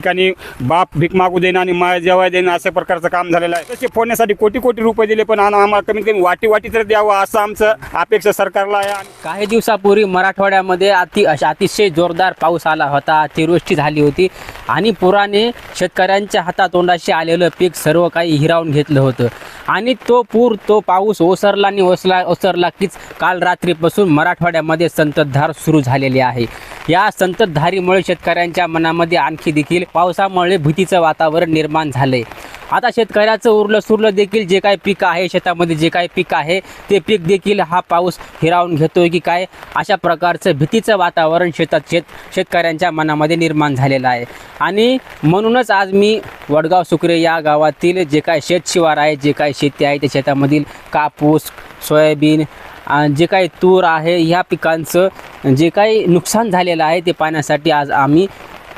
ठिकाणी बाप भीक मागू देणं आणि माय जेवाय देणं अशा प्रकारचं काम झालेलं आहे. तसे फोडण्यासाठी कोटी कोटी रुपये दिले पण आम- आम्हाला कमीत कमी वाटी वाटी तर द्यावं असं आमचं अपेक्षा सरकारला आहे. आणि काही दिवसापूर्वी मराठवाड्यामध्ये अति अशा अतिशय जोरदार पाऊस आला होता अतिवृष्टी झाली होती आणि पुराने शेतकऱ्यांच्या हातातोंडाशी आलेलं पीक सर्व काही हिरावून घेतलं होतं. आणि तो पूर तो पाऊस ओसरला आणि ओसला ओसरला कीच काल रात्रीपासून मराठवाड्यामध्ये संततधार सुरू झालेली आहे. या संततधारीमुळे शेतकऱ्यांच्या मनामध्ये आणखी देखील पावसामुळे भीतीचं वातावरण निर्माण झालं आहे आता शेतकऱ्याचं उरलं सुरलं देखील जे काही पीक आहे शेतामध्ये जे काही पीक आहे ते पीक देखील हा पाऊस हिरावून घेतोय की काय? अशा प्रकारचं भीतीचं वातावरण शेतात शेत शेतकऱ्यांच्या मनामध्ये निर्माण झालेलं आहे. आणि म्हणूनच आज मी वडगाव सुकरे या गावातील जे काय शेतशिवार आहे जे काही शेती आहे त्या शेतामधील कापूस सोयाबीन जे काही तूर आहे ह्या पिकांचं जे काही नुकसान झालेलं आहे ते पाहण्यासाठी आज आम्ही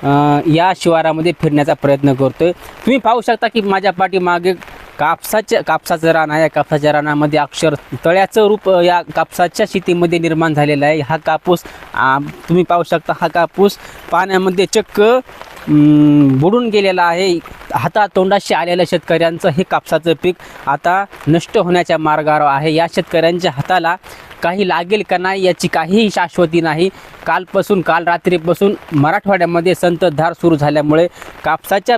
या शिवारामध्ये फिरण्याचा प्रयत्न करतोय. तुम्ही पाहू शकता की माझ्या पाठीमागे कापसाच्या कापसाचं रान आहे. या कापसाच्या रानामध्ये अक्षर तळ्याचं रूप या कापसाच्या शेतीमध्ये निर्माण झालेलं आहे. हा कापूस तुम्ही पाहू शकता हा कापूस पाण्यामध्ये चक्क बुडून गेलेला आहे. हातातोंडाशी आलेल्या शेतकऱ्यांचं हे कापसाचं पीक आता नष्ट होण्याच्या मार्गावर आहे. या शेतकऱ्यांच्या हाताला काही लागेल का नाही याची काहीही शाश्वती नाही. कालपासून काल रात्रीपासून मराठवाड्यामध्ये संततधार सुरू झाल्यामुळे कापसाच्या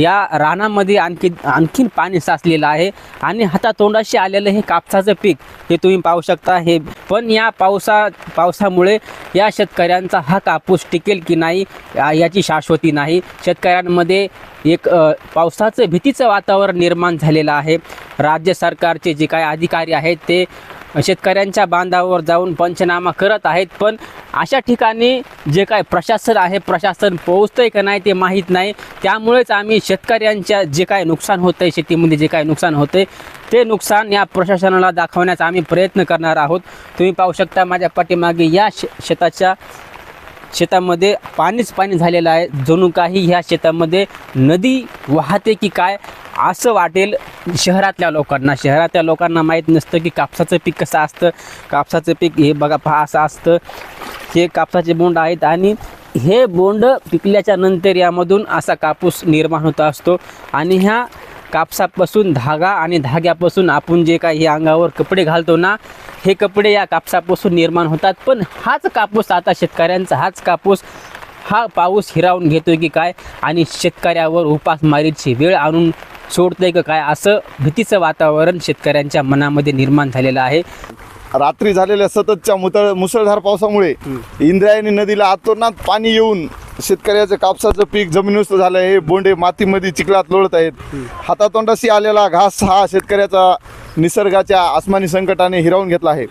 या रानामध्ये आणखी आणखीन पाणी साचलेलं आहे आणि हातातोंडाशी आलेलं हे कापसाचं पीक हे तुम्ही पाहू शकता. हे पण या पावसा पावसामुळे या शेतकऱ्यांचा हा कापूस टिकेल की नाही याची शाश्वती नाही. शेतकऱ्यांमध्ये एक पावसाचं भीतीचं वातावरण निर्माण झालेलं आहे. राज्य सरकारचे जे काही अधिकारी आहेत ते शेतकऱ्यांच्या बांधावर जाऊन पंचनामा करत आहेत. पण अशा ठिकाणी जे काय प्रशासन आहे प्रशासन पोहोचतंय का नाही ते माहीत नाही. त्यामुळेच आम्ही शेतकऱ्यांच्या जे काय नुकसान होतं आहे शेतीमध्ये जे काय नुकसान होतं ते नुकसान या प्रशासनाला दाखवण्याचा आम्ही प्रयत्न करणार आहोत. तुम्ही पाहू शकता माझ्या पाठीमागे या शे शेताच्या शेतामध्ये पाणीच पाणी झालेलं आहे. जणू काही ह्या शेतामध्ये नदी वाहते की काय? असं वाटेल शहरातल्या लोकांना. शहरातल्या लोकांना माहीत नसतं की कापसाचं पीक कसं असतं. कापसाचं पीक हे बघा पहा असं असतं. हे कापसाचे बोंड आहेत आणि हे बोंड पिकल्याच्या नंतर यामधून असा कापूस निर्माण होत असतो. आणि ह्या कापसापासून धागा आणि धाग्यापासून आपण जे काही हे अंगावर कपडे घालतो ना हे कपडे या कापसापासून निर्माण होतात. पण हाच कापूस आता शेतकऱ्यांचा हाच कापूस हा पाऊस हिरावून घेतो की काय? आणि शेतकऱ्यावर उपासमारीची वेळ आणून सोडतंय का काय? असं भीतीचं वातावरण शेतकऱ्यांच्या मनामध्ये निर्माण झालेलं आहे. रात्री झालेल्या सततच्या मुतळ मुसळधार पावसामुळे इंद्रायणी नदीला आतोनात पाणी येऊन शेतकऱ्याचं कापसाचं पीक जमिनीस्त झालं हे बोंडे मातीमध्ये चिखलात लोळत आहेत. हातातोंडाशी आलेला घास हा शेतकऱ्याचा निसर्गाच्या आसमानी संकटाने हिरावून घेतला आहे.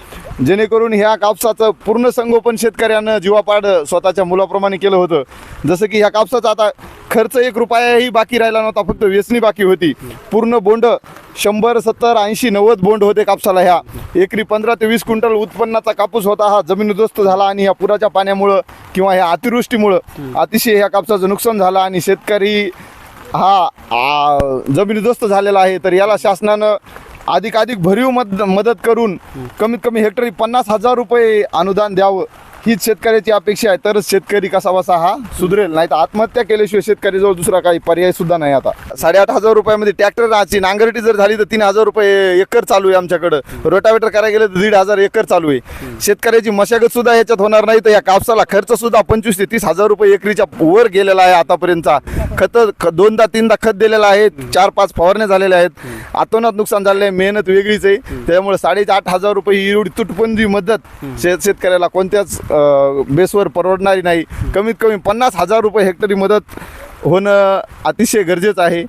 जेणेकरून ह्या कापसाचं पूर्ण संगोपन शेतकऱ्यानं जीवापाड स्वतःच्या मुलाप्रमाणे केलं होतं. जसं की ह्या कापसाचा आता खर्च एक रुपयाही बाकी राहिला नव्हता फक्त वेचणी बाकी होती. पूर्ण बोंड शंभर सत्तर ऐंशी नव्वद बोंड होते कापसाला ह्या. एकरी पंधरा ते वीस क्विंटल उत्पन्नाचा कापूस होता हा जमीन उद्ध्वस्त झाला आणि ह्या पुराच्या पाण्यामुळं किंवा ह्या अतिवृष्टीमुळं अतिशय ह्या कापसाचं नुकसान झालं आणि शेतकरी हा जमीन उद्ध्वस्त झालेला आहे. तर याला शासनानं अधिकाधिक भरीव मद मदत करून कमीत कमी हेक्टरी पन्नास हजार रुपये अनुदान द्यावं. हीच शेतकऱ्याची अपेक्षा आहे. तरच शेतकरी कसा बसा हा सुधरेल. नाही तर आत्महत्या केल्याशिवाय शेतकरीजवळ दुसरा काही पर्याय सुद्धा नाही आता. साडेआठ हजार रुपयामध्ये ट्रॅक्टरची नांगरटी जर झाली तर तीन हजार रुपये एकर चालू आहे आमच्याकडं. रोटावेटर करायला गेलं तर दीड हजार एकर चालू आहे. शेतकऱ्याची मशागत सुद्धा ह्याच्यात होणार नाही. तर या कापसाला खर्च सुद्धा पंचवीस ते तीस हजार रुपये एकरीच्या वर गेलेला आहे आतापर्यंतचा. खत दोनदा तीनदा खत दिलेलं आहे. चार पाच फवारण्या झालेल्या आहेत. आतोनात नुकसान झालेलं आहे. मेहनत वेगळीच आहे. त्यामुळे साडेआठ हजार रुपये ही एवढी तुटपुंजी मदत शेत शेतकऱ्याला कोणत्याच बेसवर परवडणारी नाही. कमीत कमी पन्नास हजार रुपये हेक्टरी मदत होणं अतिशय गरजेचं आहे.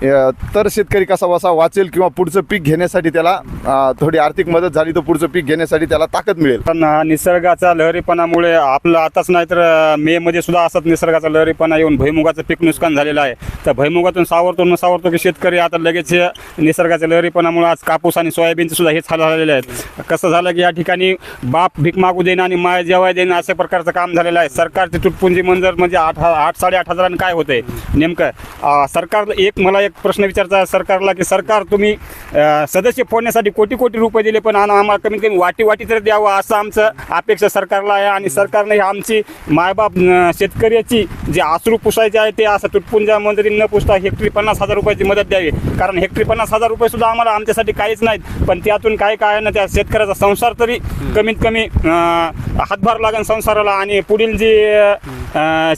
तर शेतकरी कसा बसा वाचेल किंवा पुढचं पीक घेण्यासाठी त्याला थोडी आर्थिक मदत झाली तर पुढचं पीक घेण्यासाठी त्याला ताकद मिळेल. पण निसर्गाचा लहरीपणामुळे आपलं आताच नाही तर मे मध्ये सुद्धा असत निसर्गाचा लहरीपणा येऊन भुईमुगाचं पीक नुकसान झालेलं आहे. तर भुईमुगातून सावरतो न सावरतो की शेतकरी आता लगेच निसर्गाच्या लहरीपणामुळे आज कापूस आणि सोयाबीनचे सुद्धा हेच हाल झालेले आहेत. कसं झालं की या ठिकाणी बाप भीक मागू देईन आणि माय जेवाय देईन अशा प्रकारचं काम झालेलं आहे. सरकारची तुटपुंजी मंजर म्हणजे आठ हा- आठ साडेआठ हजारांनी काय होतंय? नेमकं सरकार एक मला एक प्रश्न विचारचा सरकारला की सरकार तुम्ही अ, सदस्य फोडण्यासाठी कोटी कोटी रुपये दिले पण आणि आम्हाला कमीत कमी वाटी वाटी तरी द्यावं असं आमचं अपेक्षा सरकारला आहे. आणि सरकारने ही आमची मायबाप अ, शेतकऱ्याची जे आसरू पुसायचे आहे ते असं तुटपुंजा मंजुरी न पुसता हेक्टरी पन्नास हजार रुपयाची मदत द्यावी. कारण हेक्टरी पन्नास हजार रुपये सुद्धा आम्हाला आमच्यासाठी काहीच नाहीत. पण त्यातून काय काय आहे ना त्या शेतकऱ्याचा संसार तरी कमीत कमी अ, हातभार लागेल संसाराला. आणि पुढील जी अ,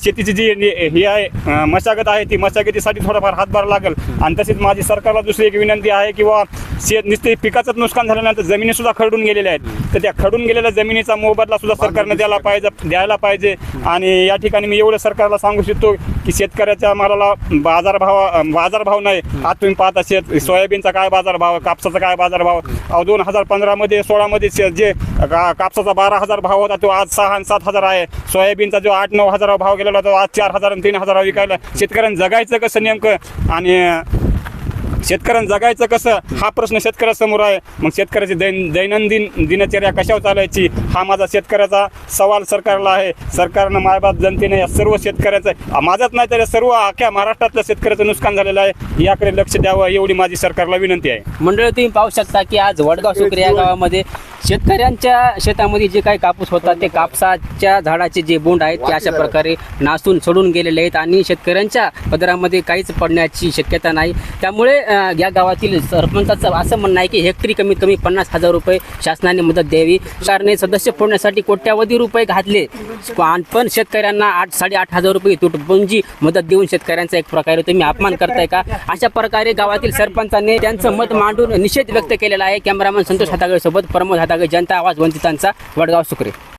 शेतीची जी नि- ही आहे मशागत आहे ती मशागतीसाठी थोडाफार हातभार लागेल. आणि तसेच माझी सरकारला दुसरी एक विनंती आहे किंवा शेत नुसते पिकाचंच नुकसान झाल्यानंतर जमिनी सुद्धा खरडून गेलेल्या आहेत. तर त्या खडून गेलेल्या जमिनीचा मोबदला सुद्धा सरकारने द्यायला पाहिजे द्यायला पाहिजे. आणि या ठिकाणी मी एवढं सरकारला सांगू शकतो की शेतकऱ्याच्या मालाला बाजारभाव बाजारभाव नाही. आज तुम्ही पाहता शेत सोयाबीनचा काय बाजारभाव कापसाचा काय बाजारभाव अहो दोन हजार पंधरामध्ये सोळामध्ये जे का- कापसाचा बारा हजार भाव होता तो आज सहा आणि सात हजार आहे. सोयाबीनचा जो आठ नऊ हजार भाव गेलेला तो आज चार हजार आणि तीन हजार विकायला. शेतकऱ्यांनी जगायचं कसं नेमकं? आणि शेतकऱ्यांना जगायचं कसं? हा प्रश्न शेतकऱ्यासमोर आहे. मग शेतकऱ्याची दैन दैनंदिन दिनचर्या कशावर चालायची हा माझा शेतकऱ्याचा सवाल सरकारला आहे. सरकारनं मायबाप जनतेने या सर्व शेतकऱ्याचं माझाच नाही तर या सर्व अख्ख्या महाराष्ट्रातल्या शेतकऱ्याचं नुकसान झालेलं आहे. याकडे लक्ष द्यावं एवढी माझी सरकारला विनंती आहे. मंडळी तुम्ही पाहू शकता की आज वडगाव सुक्रे या गावामध्ये शेतकऱ्यांच्या शेतामध्ये जे काही कापूस होता ते कापसाच्या झाडाचे जे बोंड आहेत ते अशा प्रकारे नासून सोडून गेलेले आहेत आणि शेतकऱ्यांच्या पदरामध्ये काहीच पडण्याची शक्यता नाही. त्यामुळे या गावातील सरपंचाचं असं म्हणणं आहे की हेक्टरी कमीत कमी पन्नास हजार रुपये शासनाने मदत द्यावी. सरकारने सदस्य फोडण्यासाठी कोट्यावधी रुपये घातले. पण पण शेतकऱ्यांना आठ साडेआठ हजार रुपये तुटपुंजी मदत देऊन शेतकऱ्यांचा एक प्रकारे तुम्ही अपमान करताय का? अशा प्रकारे गावातील सरपंचाने त्यांचं मत मांडून निषेध व्यक्त केलेला आहे. कॅमेरामॅन संतोष हातागळे सोबत प्रमोद हातागळे जनता आवाज वंचितांचा वडगाव सुकरे